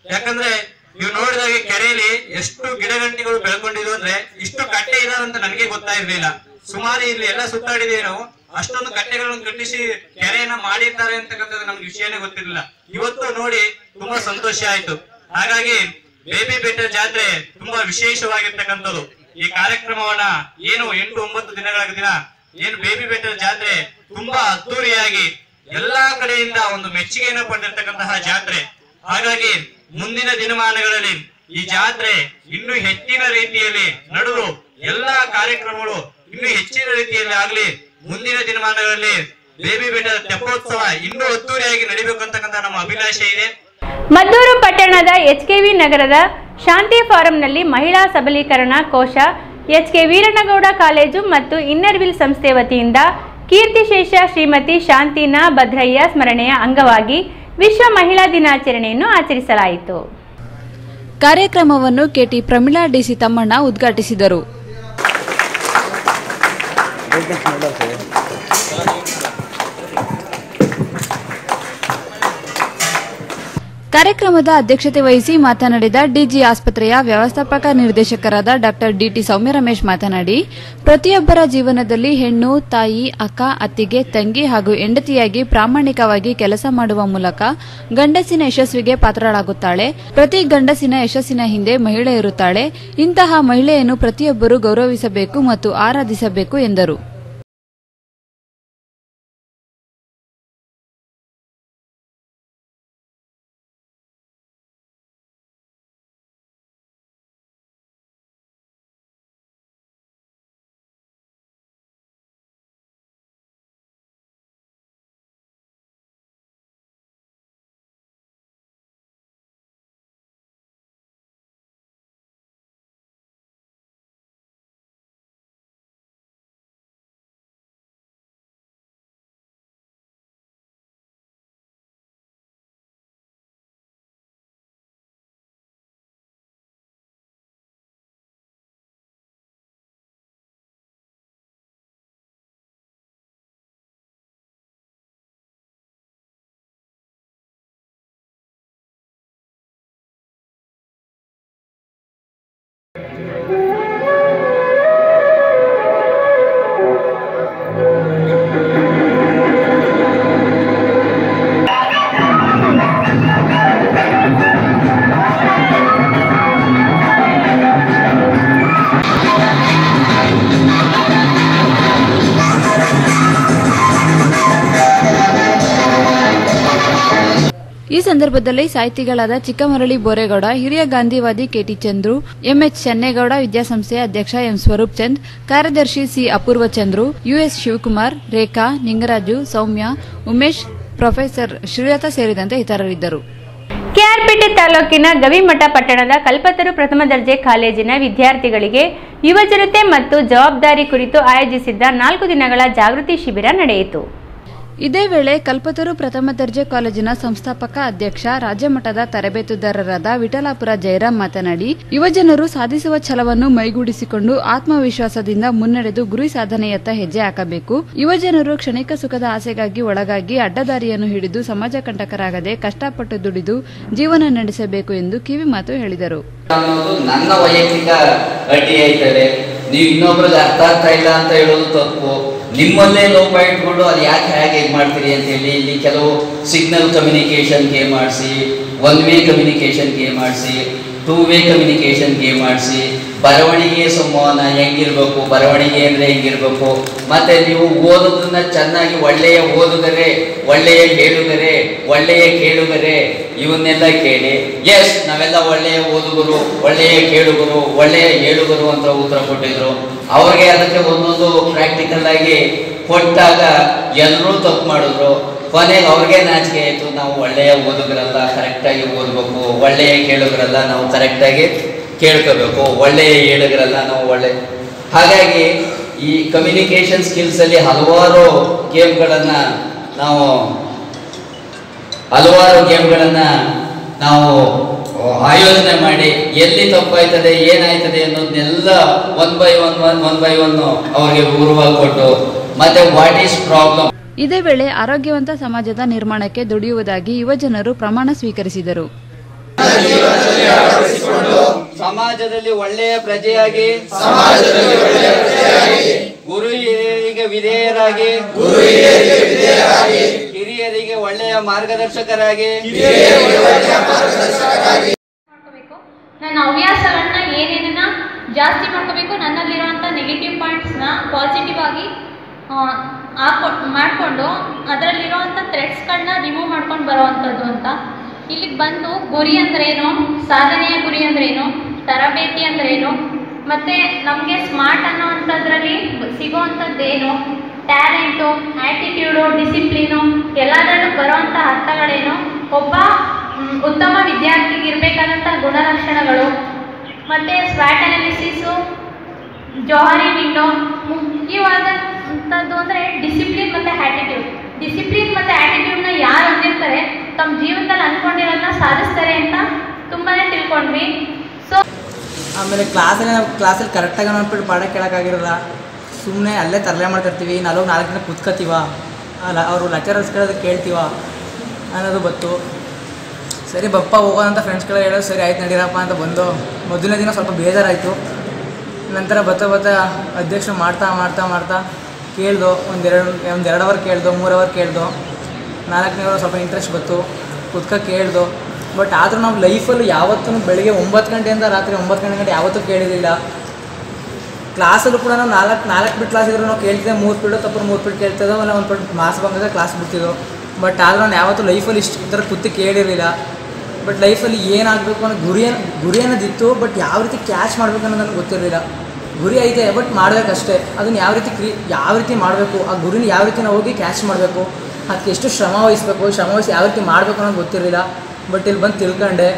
ಯಾಕಂದ್ರೆ ನೀವು ನೋಡಿದಾಗ ಕೆರೆಯಲ್ಲಿ ಎಷ್ಟು ಗಿಡಗಂಟಿಗಳು ಬೆಳ್ಕೊಂಡಿದ್ವು ಅಂದ್ರೆ ಇಷ್ಟು ಕಟ್ಟೆ ಅಂತ ನನಗೆ ಗೊತ್ತಾ ಇರ್ಲಿಲ್ಲ. ಸುಮಾರು ಇಲ್ಲಿ ಎಲ್ಲ ಸುತ್ತಾಡಿದೀವಿ ನಾವು. ಅಷ್ಟೊಂದು ಕಟ್ಟೆಗಳನ್ನು ಕಟ್ಟಿಸಿ ಕೆರೆಯನ್ನ ಮಾಡಿರ್ತಾರೆ ಅಂತಕ್ಕಂಥದ್ದು ನಮ್ಗೆ ವಿಷಯನೇ ಗೊತ್ತಿರಲಿಲ್ಲ. ಇವತ್ತು ನೋಡಿ ತುಂಬಾ ಸಂತೋಷ ಆಯ್ತು. ಹಾಗಾಗಿ ಬೇಬಿ ಬೆಟ್ಟ ಜಾತ್ರೆ ತುಂಬಾ ವಿಶೇಷವಾಗಿರ್ತಕ್ಕಂಥದ್ದು. ಈ ಕಾರ್ಯಕ್ರಮವನ್ನ ಏನು ಎಂಟು ಒಂಬತ್ತು ದಿನಗಳ ದಿನ ಏನು ಬೇಬಿ ಬೆಟ್ಟದ ಜಾತ್ರೆ ತುಂಬಾ ಅದ್ದೂರಿಯಾಗಿ ಎಲ್ಲಾ ಕಡೆಯಿಂದ ಒಂದು ಮೆಚ್ಚುಗೆಯನ್ನು ಪಡೆದಿರ್ತಕ್ಕಂತಹ ಜಾತ್ರೆ. ಹಾಗಾಗಿ ಮುಂದಿನ ದಿನಮಾನಗಳಲ್ಲಿ ಈ ಜಾತ್ರೆ ಇನ್ನೂ ಹೆಚ್ಚಿನ ರೀತಿಯಲ್ಲಿ ನಡೆದು ಎಲ್ಲಾ ಕಾರ್ಯಕ್ರಮಗಳು ಇನ್ನೂ ಹೆಚ್ಚಿನ ರೀತಿಯಲ್ಲಿ ಆಗ್ಲಿ, ಮುಂದಿನ ದಿನಮಾನಗಳಲ್ಲಿ ಬೇಬಿ ಬೆಟ್ಟದ ತೆಪ್ಪೋತ್ಸವ ಇನ್ನೂ ಅದ್ದೂರಿಯಾಗಿ ನಡಿಬೇಕು ಅಂತಕ್ಕಂಥ ನಮ್ಮ ಅಭಿಲಾಷೆ ಇದೆ. ಮದ್ದೂರು ಪಟ್ಟಣದ ಎಚ್ ನಗರದ ಶಾಂತಿ ಫಾರಂನಲ್ಲಿ ಮಹಿಳಾ ಸಬಲೀಕರಣ ಕೋಶ ಎಚ್ಕೆ ವೀರಣ್ಣಗೌಡ ಕಾಲೇಜು ಮತ್ತು ಇನ್ನರ್ವಿಲ್ ಸಂಸ್ಥೆ ವತಿಯಿಂದ ಕೀರ್ತಿಶೇಷ ಶ್ರೀಮತಿ ಶಾಂತಿನಾ ಭದ್ರಯ್ಯ ಸ್ಮರಣೆಯ ಅಂಗವಾಗಿ ವಿಶ್ವ ಮಹಿಳಾ ದಿನಾಚರಣೆಯನ್ನು ಆಚರಿಸಲಾಯಿತು. ಕಾರ್ಯಕ್ರಮವನ್ನು ಕೆಟಿ ಪ್ರಮೀಳಾ ಡಿಸಿ ತಮ್ಮಣ್ಣ ಉದ್ಘಾಟಿಸಿದರು. ಕಾರ್ಯಕ್ರಮದ ಅಧ್ಯಕ್ಷತೆ ವಹಿಸಿ ಮಾತನಾಡಿದ ಡಿಜಿ ಆಸ್ಪತ್ರೆಯ ವ್ಯವಸ್ಥಾಪಕ ನಿರ್ದೇಶಕರಾದ ಡಾಕ್ಟರ್ ಡಿಟಿ ಸೌಮ್ಯ ರಮೇಶ್ ಮಾತನಾಡಿ, ಪ್ರತಿಯೊಬ್ಬರ ಜೀವನದಲ್ಲಿ ಹೆಣ್ಣು, ತಾಯಿ, ಅಕ್ಕ, ಅತ್ತಿಗೆ, ತಂಗಿ ಹಾಗೂ ಹೆಂಡತಿಯಾಗಿ ಪ್ರಾಮಾಣಿಕವಾಗಿ ಕೆಲಸ ಮಾಡುವ ಮೂಲಕ ಗಂಡಸಿನ ಯಶಸ್ವಿಗೆ ಪಾತ್ರಳಾಗುತ್ತಾಳೆ. ಪ್ರತಿ ಗಂಡಸಿನ ಯಶಸ್ಸಿನ ಹಿಂದೆ ಮಹಿಳೆ ಇರುತ್ತಾಳೆ. ಇಂತಹ ಮಹಿಳೆಯನ್ನು ಪ್ರತಿಯೊಬ್ಬರು ಗೌರವಿಸಬೇಕು ಮತ್ತು ಆರಾಧಿಸಬೇಕು ಎಂದರು. ಸಂದರ್ಭದಲ್ಲಿ ಸಾಹಿತಿಗಳಾದ ಚಿಕ್ಕಮರಳಿ ಬೋರೇಗೌಡ, ಹಿರಿಯ ಗಾಂಧಿವಾದಿ ಕೆಟಿ ಚಂದ್ರು, ಎಂಎಚ್ ಚೆನ್ನೇಗೌಡ, ವಿದ್ಯಾಸಂಸ್ಥೆಯ ಅಧ್ಯಕ್ಷ ಎಂ ಸ್ವರೂಪ್ ಚಂದ್ ಕಾರ್ಯದರ್ಶಿ C Apoorva Chandru, US Shivakumar, Rekha, Ningaraju, Soumya, Umesh, professor Srilatha ಸೇರಿದಂತೆ ಇತರರಿದ್ದರು. ಕೆಆರ್ಪೇಟೆ ತಾಲೂಕಿನ ಗವಿಮಠ ಪಟ್ಟಣದ ಕಲ್ಪತರು ಪ್ರಥಮ ದರ್ಜೆ ಕಾಲೇಜಿನ ವಿದ್ಯಾರ್ಥಿಗಳಿಗೆ ಯುವಜನತೆ ಮತ್ತು ಜವಾಬ್ದಾರಿ ಕುರಿತು ಆಯೋಜಿಸಿದ್ದ ನಾಲ್ಕು ದಿನಗಳ ಜಾಗೃತಿ ಶಿಬಿರ ನಡೆಯಿತು. ಇದೇ ವೇಳೆ ಕಲ್ಪತರು ಪ್ರಥಮ ದರ್ಜೆ ಕಾಲೇಜಿನ ಸಂಸ್ಥಾಪಕ ಅಧ್ಯಕ್ಷ ರಾಜ್ಯಮಟ್ಟದ ತರಬೇತುದಾರರಾದ ವಿಠಲಾಪುರ ಜಯರಾಮ್ ಮಾತನಾಡಿ, ಯುವಜನರು ಸಾಧಿಸುವ ಛಲವನ್ನು ಮೈಗೂಡಿಸಿಕೊಂಡು ಆತ್ಮವಿಶ್ವಾಸದಿಂದ ಮುನ್ನಡೆದು ಗುರಿ ಸಾಧನೆಯತ್ತ ಹೆಜ್ಜೆ ಹಾಕಬೇಕು. ಯುವಜನರು ಕ್ಷಣಿಕ ಸುಖದ ಆಸೆಗಾಗಿ ಒಳಗಾಗಿ ಅಡ್ಡದಾರಿಯನ್ನು ಹಿಡಿದು ಸಮಾಜ ಕಂಟಕರಾಗದೆ ಕಷ್ಟಪಟ್ಟು ದುಡಿದು ಜೀವನ ನಡೆಸಬೇಕು ಎಂದು ಕಿವಿಮಾತು ಹೇಳಿದರು. ನನ್ನ ವೈಯಕ್ತಿಕ ಅಡ್ಡಿ ನೀವು ಅರ್ಥ ಆಗ್ತಾ ಇಲ್ಲ ಅಂತ ಹೇಳೋದು ತಪ್ಪು. ನಿಮ್ಮಲ್ಲೇ ಲೋಪ ಇಟ್ಕೊಂಡು ಅದು ಯಾಕೆ ಹೇಗೆ ಇದು ಮಾಡ್ತೀರಿ ಅಂತ ಹೇಳಿ ಇಲ್ಲಿ ಕೆಲವು ಸಿಗ್ನಲ್ ಕಮ್ಯುನಿಕೇಶನ್ ಗೇಮ್ ಮಾಡಿಸಿ ಒನ್ ವೇ ಕಮ್ಯುನಿಕೇಶನ್ ಗೇಮ್ ಮಾಡಿಸಿ ಟೂ ವೇ ಕಮ್ಯುನಿಕೇಶನ್ ಗೇಮ್ ಆಡಿಸಿ ಬರವಣಿಗೆ ಸಂವಹನ ಹೆಂಗಿರ್ಬೇಕು, ಬರವಣಿಗೆ ಅಂದರೆ ಹೆಂಗಿರ್ಬೇಕು? ಮತ್ತೆ ನೀವು ಓದೋದನ್ನ ಚೆನ್ನಾಗಿ ಒಳ್ಳೆಯ ಓದುಗರೆ, ಒಳ್ಳೆಯ ಹೇಳುಗರೆ, ಒಳ್ಳೆಯ ಕೇಳುಗರೆ, ಇವನ್ನೆಲ್ಲ ಕೇಳಿ ಎಸ್ ನಾವೆಲ್ಲ ಒಳ್ಳೆಯ ಓದುಗರು, ಒಳ್ಳೆಯ ಕೇಳುಗರು, ಒಳ್ಳೆಯ ಹೇಳುಗರು ಅಂತ ಉತ್ತರ ಕೊಟ್ಟಿದ್ರು. ಅವ್ರಿಗೆ ಅದಕ್ಕೆ ಒಂದೊಂದು ಪ್ರಾಕ್ಟಿಕಲ್ ಆಗಿ ಕೊಟ್ಟಾಗ ಎಲ್ಲರೂ ತಪ್ಪು ಮಾಡಿದ್ರು. ಕೊನೆಗೆ ಅವ್ರಿಗೆ ನಾಚಿಕೆ ಆಯಿತು, ನಾವು ಒಳ್ಳೆಯ ಓದುಗರಲ್ಲ ಕರೆಕ್ಟಾಗಿ ಓದಬೇಕು, ಒಳ್ಳೆಯ ಕೇಳುಗರಲ್ಲ, ನಾವು ಕರೆಕ್ಟಾಗಿ ಕೇಳ್ಕೋಬೇಕು. ಒಳ್ಳೆಯ ಏಳುಗರಲ್ಲ ನಾವು ಒಳ್ಳೆ. ಹಾಗಾಗಿ ಈ ಕಮ್ಯುನಿಕೇಷನ್ ಸ್ಕಿಲ್ಸ್ ಅಲ್ಲಿ ಹಲವಾರು ಗೇಮ್ಗಳನ್ನ ನಾವು, ಹಲವಾರು ಗೇಮ್ಗಳನ್ನ ನಾವು ಆಯೋಜನೆ ಮಾಡಿ ಎಲ್ಲಿ ತಪ್ಪಾಯ್ತದೆ, ಏನಾಯ್ತದೆ ಅನ್ನೋದನ್ನೆಲ್ಲ one by one one one by one ಅವ್ರಿಗೆ ವಿವರವಾಗಿ ಕೊಟ್ಟು, ಮತ್ತೆ ವಾಟ್ ಈಸ್ ಪ್ರಾಬ್ಲಮ್ ಇದೇ ವೇಳೆ ಆರೋಗ್ಯವಂತ ಸಮಾಜದ ನಿರ್ಮಾಣಕ್ಕೆ ದುಡಿಯುವುದಾಗಿ ಯುವಜನರು ಪ್ರಮಾಣ ಸ್ವೀಕರಿಸಿದರು. ಸಮಾಜದಲ್ಲಿ ಒಳ್ಳೆಯ ಪ್ರಜೆಯಾಗಿ ಗುರು ಹಿರಿಯರಿಗೆ ವಿಧೇಯರಾಗಿ, ಹಿರಿಯರಿಗೆ ಒಳ್ಳೆಯ ಮಾರ್ಗದರ್ಶಕರಾಗಿ. ನನ್ನ ಹವ್ಯಾಸಗಳನ್ನ ಏನೇನನ್ನ ಜಾಸ್ತಿ ಮಾಡ್ಕೋಬೇಕು ನನ್ನಲ್ಲಿರುವಂಥ ನೆಗೆಟಿವ್ ಪಾಯಿಂಟ್ಸ್ನ ಪಾಸಿಟಿವ್ ಆಗಿ ಹಾಕೊ, ಮಾಡಿಕೊಂಡು ಅದರಲ್ಲಿರುವಂಥ ಥ್ರೆಡ್ಸ್ಗಳನ್ನ ರಿಮೂವ್ ಮಾಡ್ಕೊಂಡು ಬರೋವಂಥದ್ದು ಅಂತ. ಇಲ್ಲಿಗೆ ಬಂದು ಗುರಿ ಅಂದ್ರೇನು? ಸಾಧನೆಯ ಗುರಿ ಅಂದ್ರೇನು? ತರಬೇತಿ ಅಂದ್ರೇನು? ಮತ್ತು ನಮಗೆ ಸ್ಮಾರ್ಟ್ ಅನ್ನೋವಂಥದ್ರಲ್ಲಿ ಸಿಗೋವಂಥದ್ದೇನು ಟ್ಯಾಲೆಂಟು ಆ್ಯಟಿಟ್ಯೂಡು ಡಿಸಿಪ್ಲೀನು ಎಲ್ಲದರಲ್ಲೂ ಬರೋವಂಥ ಅರ್ಥಗಳೇನು? ಒಬ್ಬ ಉತ್ತಮ ವಿದ್ಯಾರ್ಥಿಗೆ ಇರಬೇಕಾದಂಥ ಗುಣಲಕ್ಷಣಗಳು. ಮತ್ತು ಸ್ವ್ಯಾಟ್ ಅನಾಲಿಸಿಸು ಜೋಹರಿ ವಿಂಡೋ ಮುಖ್ಯವಾದಂಥದ್ದು ಅಂದರೆ ಡಿಸಿಪ್ಲಿನ್ ಮತ್ತು ಆ್ಯಟಿಟ್ಯೂಡ್ ಡಿಸಿಪ್ಲಿನ್ ಮತ್ತು ಆ್ಯಟಿಟ್ಯೂಡ್ನ ಯಾರು ಹೊಂದಿರ್ತಾರೆ ತಮ್ಮ ಜೀವನದಲ್ಲಿ ಅಂದ್ಕೊಂಡಿರೋದನ್ನ ಸಾಧಿಸ್ತಾರೆ ಅಂತ ತುಂಬಾ ತಿಳ್ಕೊಂಡ್ವಿ. ಸೊ ಆಮೇಲೆ ಕ್ಲಾಸಲ್ಲಿ ನಾವು ಕ್ಲಾಸಲ್ಲಿ ಕರೆಕ್ಟಾಗಿ ನೋಡ್ಬಿಟ್ಟು ಪಾಠ ಕೇಳೋಕ್ಕಾಗಿರಲ್ಲ. ಸುಮ್ಮನೆ ಅಲ್ಲೇ ತರಲೆ ಮಾಡ್ತಿರ್ತೀವಿ, ನಾಲ್ಕು ನಾಲ್ಕು ದಿನ ಕುತ್ಕೋತೀವ? ಅವರು ಲೆಕ್ಚರರ್ಸ್ ಕೇಳೋದು ಕೇಳ್ತೀವ? ಅನ್ನೋದು ಗೊತ್ತು. ಸರಿ ಬಪ್ಪ, ಹೋಗೋಣ ಅಂತ ಫ್ರೆಂಡ್ಸ್ಗಳು ಹೇಳೋದು ಸರಿ ಆಯ್ತು ನಡೀರಪ್ಪ ಅಂತ ಬಂದು ಮೊದಲನೇ ದಿನ ಸ್ವಲ್ಪ ಬೇಜಾರಾಯಿತು. ನಂತರ ಬತ್ತ ಬತ್ತ ಅಧ್ಯಕ್ಷರು ಮಾಡ್ತಾ ಮಾಡ್ತಾ ಮಾಡ್ತಾ ಕೇಳ್ದು ಒಂದೆರಡು ಒಂದು ಎರಡು ಅವರ್ ಕೇಳ್ದು, ಮೂರು ಅವರ್ ಕೇಳ್ದು, ನಾಲ್ಕನೇ ಅವರ್ ಸ್ವಲ್ಪ ಇಂಟ್ರೆಸ್ಟ್ ಬಂತು, ಕುತ್ಕ ಕೇಳ್ದು. ಬಟ್ ಆದರೂ ನಾವು ಲೈಫಲ್ಲಿ ಯಾವತ್ತೂ ಬೆಳಿಗ್ಗೆ ಒಂಬತ್ತು ಗಂಟೆಯಿಂದ ರಾತ್ರಿ ಒಂಬತ್ತು ಗಂಟೆ ಗಂಟೆ ಯಾವತ್ತೂ ಕೇಳಿರಲಿಲ್ಲ. ಕ್ಲಾಸಲ್ಲೂ ಕೂಡ ನಾವು ನಾಲ್ಕು ನಾಲ್ಕು ಬಿಟ್ಟು ಕ್ಲಾಸ್ ಇದ್ರು ನಾವು ಕೇಳ್ತಿದ್ದೆ, ಮೂರು ಪೀಡು ತಪ್ಪು ಮೂರು ಪೀಡ್ ಕೇಳ್ತಿದ್ದೆ, ಆಮೇಲೆ ಒಂದು ಪೀಡ್ ಮಾಸ್ ಬಂದಾಗ ಕ್ಲಾಸ್ ಬಿಡ್ತಿದ್ದೋ ಬಟ್ ಆದರೂ ನಾನು ಯಾವತ್ತೂ ಲೈಫಲ್ಲಿ ಇಷ್ಟು ಈ ಥರ ಕುತ್ತಿ ಕೇಳಿರಲಿಲ್ಲ. ಬಟ್ ಲೈಫಲ್ಲಿ ಏನಾಗಬೇಕು ಅನ್ನೋ ಗುರಿ ಗುರಿ ಅನ್ನೋದಿತ್ತು ಬಟ್ ಯಾವ ರೀತಿ ಕ್ಯಾಚ್ ಮಾಡಬೇಕು ಅನ್ನೋದು ನನಗೆ ಗೊತ್ತಿರಲಿಲ್ಲ. ಗುರಿ ಐತೆ ಬಟ್ ಮಾಡಬೇಕಷ್ಟೇ. ಅದನ್ನು ಯಾವ ರೀತಿ ಕ್ರಿ, ಯಾವ ರೀತಿ ಮಾಡಬೇಕು? ಆ ಗುರಿನ ಯಾವ ರೀತಿ ನಾವು ಹೋಗಿ ಕ್ಯಾಚ್ ಮಾಡಬೇಕು? ಅದಕ್ಕೆ ಎಷ್ಟು ಶ್ರಮ ವಹಿಸಬೇಕು? ಶ್ರಮ ವಹಿಸಿ ಯಾವ ರೀತಿ ಮಾಡಬೇಕು ಅನ್ನೋದು ಗೊತ್ತಿರಲಿಲ್ಲ. ಬಟ್ ಇಲ್ಲಿ ಬಂದು ತಿಳ್ಕೊಂಡೆ.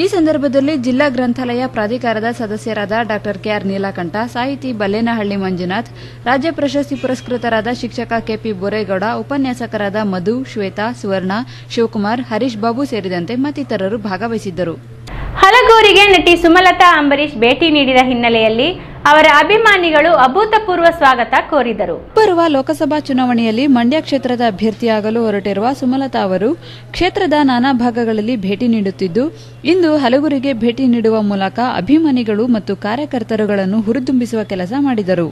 ಈ ಸಂದರ್ಭದಲ್ಲಿ ಜಿಲ್ಲಾ ಗ್ರಂಥಾಲಯ ಪ್ರಾಧಿಕಾರದ ಸದಸ್ಯರಾದ ಡಾಕ್ಟರ್ ಕೆಆರ್ ನೀಲಕಂಠ, ಸಾಹಿತಿ ಬಲ್ಲೇನಹಳ್ಳಿ ಮಂಜುನಾಥ್, ರಾಜ್ಯ ಪ್ರಶಸ್ತಿ ಪುರಸ್ಕೃತರಾದ ಶಿಕ್ಷಕ ಕೆಪಿ ಬೋರೇಗೌಡ, ಉಪನ್ಯಾಸಕರಾದ ಮಧು, ಶ್ವೇತಾ, ಸುವರ್ಣ, ಶಿವಕುಮಾರ್, ಹರೀಶ್ ಬಾಬು ಸೇರಿದಂತೆ ಮತ್ತಿತರರು ಭಾಗವಹಿಸಿದ್ದರು. ಹಲಗೂರಿಗೆ ನಟಿ ಸುಮಲತಾ ಅಂಬರೀಶ್ ಭೇಟಿ ನೀಡಿದ ಹಿನ್ನೆಲೆಯಲ್ಲಿ ಅವರ ಅಭಿಮಾನಿಗಳು ಅಭೂತಪೂರ್ವ ಸ್ವಾಗತ ಕೋರಿದರು. ಬರುವ ಲೋಕಸಭಾ ಚುನಾವಣೆಯಲ್ಲಿ ಮಂಡ್ಯ ಕ್ಷೇತ್ರದ ಅಭ್ಯರ್ಥಿಯಾಗಲು ಹೊರಟಿರುವ ಸುಮಲತಾ ಅವರು ಕ್ಷೇತ್ರದ ನಾನಾ ಭಾಗಗಳಲ್ಲಿ ಭೇಟಿ ನೀಡುತ್ತಿದ್ದು, ಇಂದು ಹಲಗುರಿಗೆ ಭೇಟಿ ನೀಡುವ ಮೂಲಕ ಅಭಿಮಾನಿಗಳು ಮತ್ತು ಕಾರ್ಯಕರ್ತರುಗಳನ್ನು ಹುರಿದುಂಬಿಸುವ ಕೆಲಸ ಮಾಡಿದರು.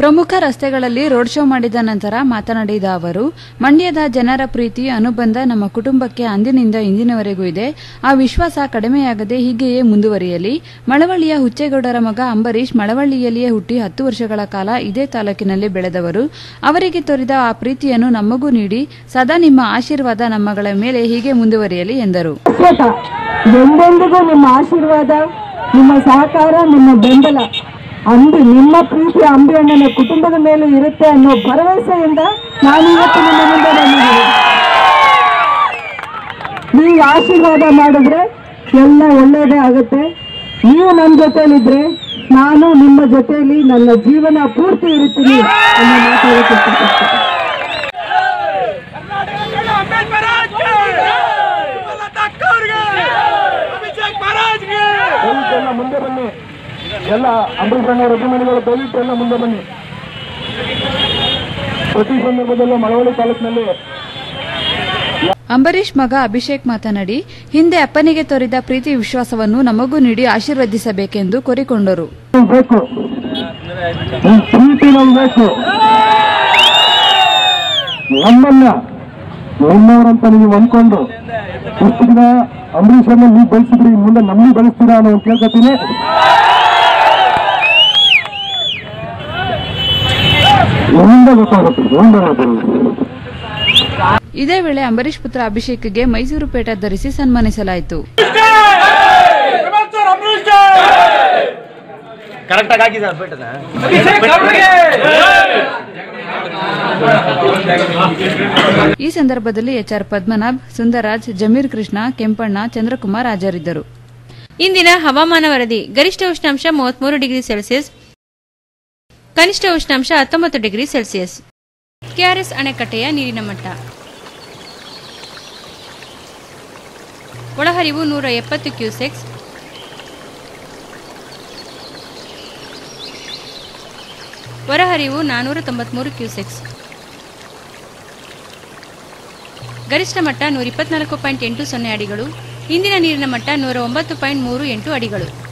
ಪ್ರಮುಖ ರಸ್ತೆಗಳಲ್ಲಿ ರೋಡ್ ಶೋ ಮಾಡಿದ ನಂತರ ಮಾತನಾಡಿದ ಅವರು, ಮಂಡ್ಯದ ಜನರ ಪ್ರೀತಿ, ಅನುಬಂಧ ನಮ್ಮ ಕುಟುಂಬಕ್ಕೆ ಅಂದಿನಿಂದ ಇಂದಿನವರೆಗೂ ಇದೆ. ಆ ವಿಶ್ವಾಸ ಕಡಿಮೆಯಾಗದೆ ಹೀಗೆಯೇ ಮುಂದುವರಿಯಲಿ. ಮಳವಳ್ಳಿಯ ಹುಚ್ಚೇಗೌಡರ ಮಗ ಅಂಬರೀಶ್ ಮಳವಳ್ಳಿಯಲ್ಲಿಯೇ ಹುಟ್ಟಿ ಹತ್ತು ವರ್ಷಗಳ ಕಾಲ ಇದೇ ತಾಲೂಕಿನಲ್ಲಿ ಬೆಳೆದವರು. ಅವರಿಗೆ ತೋರಿದ ಆ ಪ್ರೀತಿಯನ್ನು ನಮಗೂ ನೀಡಿ, ಸದಾ ನಿಮ್ಮ ಆಶೀರ್ವಾದ ನಮ್ಮಗಳ ಮೇಲೆ ಹೀಗೆ ಮುಂದುವರಿಯಲಿ ಎಂದರು. ನಿಮ್ಮ ಆಶೀರ್ವಾದ, ನಿಮ್ಮ ಸಹಕಾರ, ನಿಮ್ಮ ಬೆಂಬಲ ಅಂದು ನಿಮ್ಮ ಪ್ರೀತಿ ಅಂಬಿ ಅಣ್ಣನ ಕುಟುಂಬದ ಮೇಲೆ ಇರುತ್ತೆ ಅನ್ನೋ ಭರವಸೆಯಿಂದ ನಾನು ಇವತ್ತು ನಿಮ್ಮ ಮುಂದೆ ಬಂದಿದ್ದೀನಿ. ನೀವು ಆಶೀರ್ವಾದ ಮಾಡಿದ್ರೆ ಎಲ್ಲ ಒಳ್ಳೇದೇ ಆಗುತ್ತೆ. ನೀವು ನನ್ನ ಜೊತೆಯಲ್ಲಿದ್ರೆ ನಾನು ನಿಮ್ಮ ಜೊತೆಯಲ್ಲಿ ನನ್ನ ಜೀವನ ಪೂರ್ತಿ ಇರುತ್ತೀನಿ ಅನ್ನೋ ಮಾತು ಇಷ್ಟಪಡ್ತೀನಿ. ಮುಂದೆ ಬನ್ನಿ. ಎಲ್ಲ ಅಂಬರೀಷ್ ಅಣ್ಣವರ ಅಭಿಮಾನಿಗಳು ದಯವಿಟ್ಟು ಎಲ್ಲ ಮುಂದೆ ಬನ್ನಿ. ಪ್ರತಿ ಸಂದರ್ಭದಲ್ಲೂ ಮಳವಳ್ಳಿ ತಾಲೂಕಿನಲ್ಲಿ ಅಂಬರೀಶ್ ಮಗ ಅಭಿಷೇಕ್ ಮಾತನಾಡಿ ಹಿಂದೆ ಅಪ್ಪನಿಗೆ ತೋರಿದ ಪ್ರೀತಿ ವಿಶ್ವಾಸವನ್ನು ನಮಗೂ ನೀಡಿ ಆಶೀರ್ವದಿಸಬೇಕೆಂದು ಕೋರಿಕೊಂಡರು. ನಮ್ಗೆ ನಮ್ಮನ್ನ ನಿಮ್ಮವರಂತ ನೀವು ಅನ್ಕೊಂಡು ಇಷ್ಟು ದಿನ ಅಂಬರೀಷ್ ನೀವು ಬೆಳೆಸಿದ್ರಿ ಮುಂದೆ ನಮ್ಮನ್ನು ಬೆಳೆಸ್ತೀರಾ ಅನ್ನೋ ಕೇಳ್ಕೊತೀನಿ ಮುಂದೆ ಗೊತ್ತಾಗುತ್ತೆ ಮುಂದೆ ಗೊತ್ತಾಗುತ್ತೆ ಇದೇ ವೇಳೆ ಅಂಬರೀಶ್ ಪುತ್ರ ಅಭಿಷೇಕ್ಗೆ ಮೈಸೂರು ಪೇಟ ಧರಿಸಿ ಸನ್ಮಾನಿಸಲಾಯಿತು. ಈ ಸಂದರ್ಭದಲ್ಲಿ ಎಚ್ಆರ್ ಪದ್ಮನಾಭ್ ಸುಂದರಾಜ್ ಜಮೀರ್ ಕೃಷ್ಣ ಕೆಂಪಣ್ಣ ಚಂದ್ರಕುಮಾರ್ ಹಾಜರಿದ್ದರು. ಇಂದಿನ ಹವಾಮಾನ ವರದಿ ಗರಿಷ್ಠ ಉಷ್ಣಾಂಶ ಮೂವತ್ಮೂರು ಡಿಗ್ರಿ ಸೆಲ್ಸಿಯಸ್ ಕನಿಷ್ಠ ಉಷ್ಣಾಂಶ ಹತ್ತೊಂಬತ್ತು ಡಿಗ್ರಿ ಸೆಲ್ಸಿಯಸ್. ಕೆಆರ್ಎಸ್ ಅಣೆಕಟ್ಟೆಯ ನೀರಿನ ಮಟ್ಟ. ಒಳಹರಿವು ನೂರ ಎಪ್ಪತ್ತು ಕ್ಯೂಸೆಕ್ಸ್. ಹೊರಹರಿವು ನಾನೂರ ತೊಂಬತ್ಮೂರು ಕ್ಯೂಸೆಕ್ಸ್. ಗರಿಷ್ಠ ಮಟ್ಟ ನೂರ ಇಪ್ಪತ್ನಾಲ್ಕು ಪಾಯಿಂಟ್ ಎಂಟು ಸೊನ್ನೆ ಅಡಿಗಳು. ಇಂದಿನ ನೀರಿನ ಮಟ್ಟ ನೂರ ಒಂಬತ್ತು ಪಾಯಿಂಟ್ ಮೂರು ಎಂಟು ಅಡಿಗಳು.